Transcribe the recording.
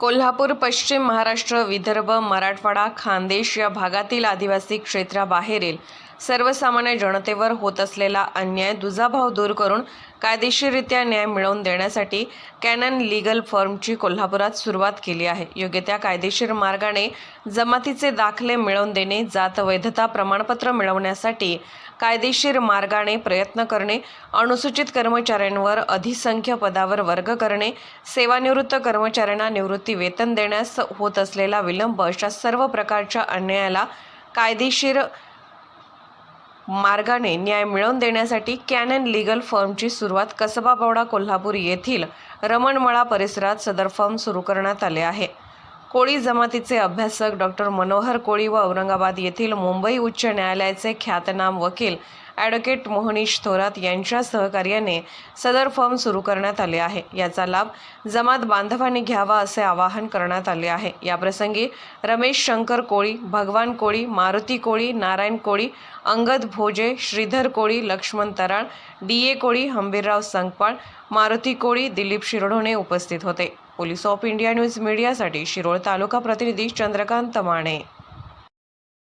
कोल्हापूर पश्चिम महाराष्ट्र विदर्भ मराठवाडा खानदेश या भागातील आदिवासी क्षेत्राबाहेरील सर्वसामान्य जनतेवर होत असलेला अन्याय दुजाभाव दूर करून कायदेशीररित्या न्याय मिळवून देण्यासाठी कॅनन लीगल फर्मची कोल्हापुरात सुरुवात केली आहे. योग्य त्या कायदेशीर मार्गाने जमातीचे दाखले मिळवून देणे जात वैधता प्रमाणपत्र मिळवण्यासाठी कायदेशीर मार्गाने प्रयत्न करणे अनुसूचित कर्मचाऱ्यांवर अधिसंख्य पदावर वर्ग करणे सेवानिवृत्त कर्मचाऱ्यांना निवृत्ती वेतन देण्यास होत असलेला विलंब अशा सर्व प्रकारच्या अन्यायाला कायदेशीर मार्गाने न्याय मिळवून देण्यासाठी कॅनन लीगल फर्मची सुरुवात कसबा कोल्हापूर येथील रमणमळा परिसरात सदर फर्म सुरू करण्यात आले आहे. कोळी जमातीचे अभ्यासक डॉक्टर मनोहर कोळी व औरंगाबाद येथील मुंबई उच्च न्यायालयाचे ख्यातनाम वकील ॲडव्होकेट मोहनीश थोरात यांच्या सहकार्याने सदर फर्म सुरू करण्यात आले आहे. याचा लाभ जमात बांधवांनी घ्यावा असे आवाहन करण्यात आले आहे. याप्रसंगी रमेश शंकर कोळी भगवान कोळी मारुती कोळी नारायण कोळी अंगद भोजे श्रीधर कोळी लक्ष्मण तराळ डी ए कोळी हंबीरराव संकपाळ मारुती कोळी दिलीप शिरढोणे उपस्थित होते. पोलीस ऑफ इंडिया न्यूज मीडियासाठी शिरोळ तालुका प्रतिनिधी चंद्रकांत माने